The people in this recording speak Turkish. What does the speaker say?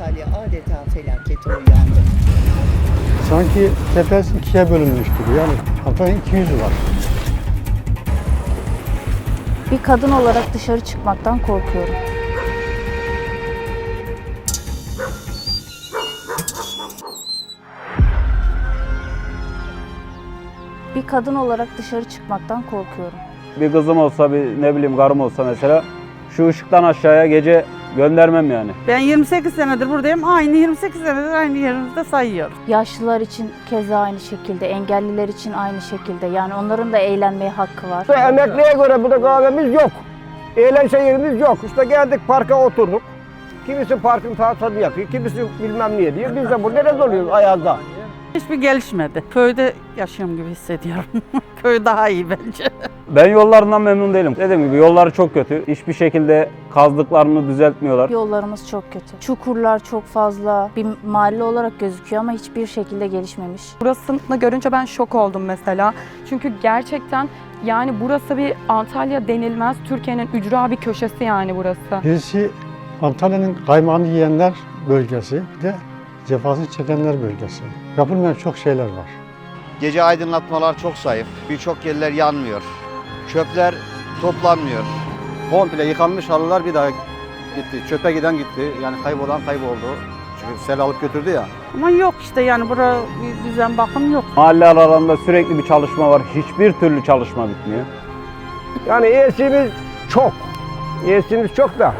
Antalya adeta felakete uyandı. Sanki Tefes ikiye bölünmüş gibi yani Antalya'nın iki yüzü var. Bir kadın olarak dışarı çıkmaktan korkuyorum. Bir kadın olarak dışarı çıkmaktan korkuyorum. Bir kızım olsa, bir ne bileyim karım olsa mesela şu ışıktan aşağıya gece göndermem yani. Ben 28 senedir buradayım. Aynı 28 senedir aynı yerimizde sayıyorum. Yaşlılar için keza aynı şekilde, engelliler için aynı şekilde. Yani onların da eğlenmeye hakkı var. İşte emekliye göre burada kahvemiz yok. Eğlence yerimiz yok. İşte geldik parka oturduk. Kimisi parkın tahtasını yakıyor, kimisi bilmem niye diyor. Biz de burada nerede oluyoruz ayazda? Hiçbir gelişmedi. Köyde yaşıyorum gibi hissediyorum. Köy daha iyi bence. Ben yollarından memnun değilim. Dediğim gibi yolları çok kötü. Hiçbir şekilde kazdıklarını düzeltmiyorlar. Yollarımız çok kötü. Çukurlar çok fazla. Bir mahalle olarak gözüküyor ama hiçbir şekilde gelişmemiş. Burasını görünce ben şok oldum mesela. Çünkü gerçekten yani burası bir Antalya denilmez. Türkiye'nin ücra bir köşesi yani burası. Birisi Antalya'nın kaymağını yiyenler bölgesi, bir de cefasını çekenler bölgesi. Yapılmayan çok şeyler var. Gece aydınlatmalar çok zayıf. Birçok yerler yanmıyor. Çöpler toplanmıyor. Komple yıkanmış halılar bir daha gitti. Çöpe giden gitti. Yani kaybolan kayboldu. Çünkü sel alıp götürdü ya. Ama yok işte yani bura bir düzen bakım yok. Mahalle aralarında sürekli bir çalışma var. Hiçbir türlü çalışma bitmiyor. Yani iyisimiz çok. İyisimiz çok da